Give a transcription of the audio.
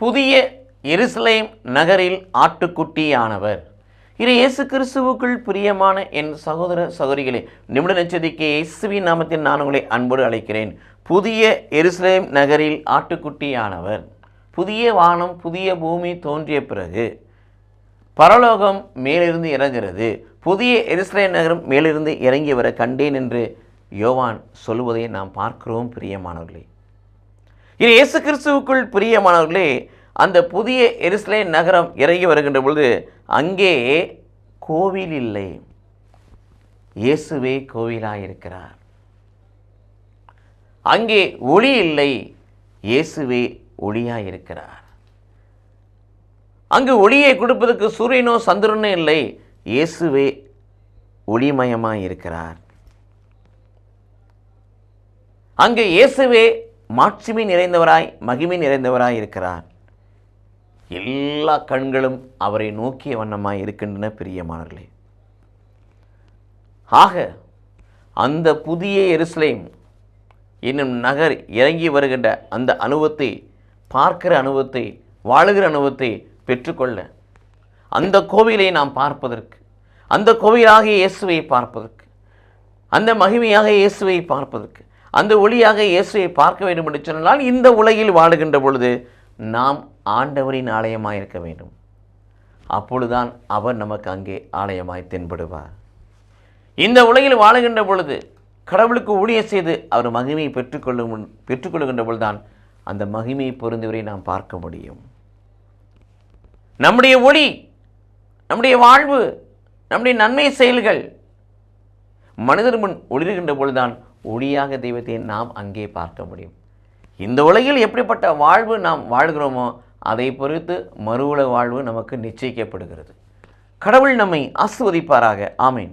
புதிய எருசலேம் நகரில் ஆட்டுக்குட்டியானவர். இது இயேசு கிறிஸ்துவுக்குள் பிரியமான என் சகோதர சகோதரிகளே நிமிட நச்சதிக்கு இயேசுவின் நாமத்தில் நான் உங்களை அன்போடு அழைக்கிறேன். புதிய எருசலேம் நகரில் ஆட்டுக்குட்டியானவர். புதிய வானம் புதிய பூமி தோன்றிய பிறகு பரலோகம் மேலிருந்து இறங்குகிறது. புதிய எருசலேம் நகரம் மேலிருந்து இறங்கி வர கண்டேன் என்று யோவான் சொல்லுவதை நாம் பார்க்கிறோம் பிரியமானவர்களே. இது இயேசு கிறிஸ்துவுக்குள் பிரியமானவர்களே அந்த புதிய எருசலே நகரம் இறங்கி வருகின்ற பொழுது அங்கே கோவில் இல்லை. இயேசுவே கோவிலாயிருக்கிறார். அங்கே ஒளி இல்லை இயேசுவே ஒளியாயிருக்கிறார். அங்கு ஒளியை கொடுப்பதற்கு சூரியனோ சந்திரனோ இல்லை இயேசுவே ஒளிமயமாயிருக்கிறார். அங்கு இயேசுவே மாட்சிமை நிறைந்தவராய் மகிமை நிறைந்தவராய் இருக்கிறார். எல்லா கண்களும் அவரை நோக்கிய வண்ணமாய் இருக்கின்றன பிரியமானர்களே ஆக அந்த புதிய எருசலேம் என்னும் நகர் இறங்கி வருகின்ற அந்த அனுபவத்தை பார்க்கிற அனுபவத்தை வாழுகிற அனுபவத்தை பெற்றுக்கொள்ள அந்த கோவிலை நாம் பார்ப்பதற்கு அந்த கோவிலாக இயேசுவை பார்ப்பதற்கு அந்த மகிமையாக இயேசுவை பார்ப்பதற்கு அந்த ஒளியாக இயேசுவை பார்க்க வேண்டும் என்று சொன்னால் இந்த உலகில் வாழுகின்ற பொழுது நாம் ஆண்டவரின் ஆலயமாக இருக்க வேண்டும். அப்பொழுதுதான் அவர் நமக்கு அங்கே ஆலயமாய் தென்படுவார். இந்த உலகில் வாழுகின்ற பொழுது கடவுளுக்கு ஊழியர் செய்து அவர் மகிமையை பெற்றுக்கொள்ளும் பெற்றுக்கொள்கின்ற பொழுதுதான் அந்த மகிமையை பொருந்தவரை நாம் பார்க்க முடியும். நம்முடைய ஒளி நம்முடைய வாழ்வு நம்முடைய நன்மை செயல்கள் மனிதர் முன் ஒளிர்கின்ற பொழுதுதான் ஒளியாக தெய்வத்தை நாம் அங்கே பார்க்க முடியும். இந்த உலகில் எப்படிப்பட்ட வாழ்வு நாம் வாழ்கிறோமோ அதை பொறுத்து மறு உலக வாழ்வு நமக்கு நிச்சயிக்கப்படுகிறது. கடவுள் நம்மை ஆஸ்வதிப்பாராக ஆமேன்.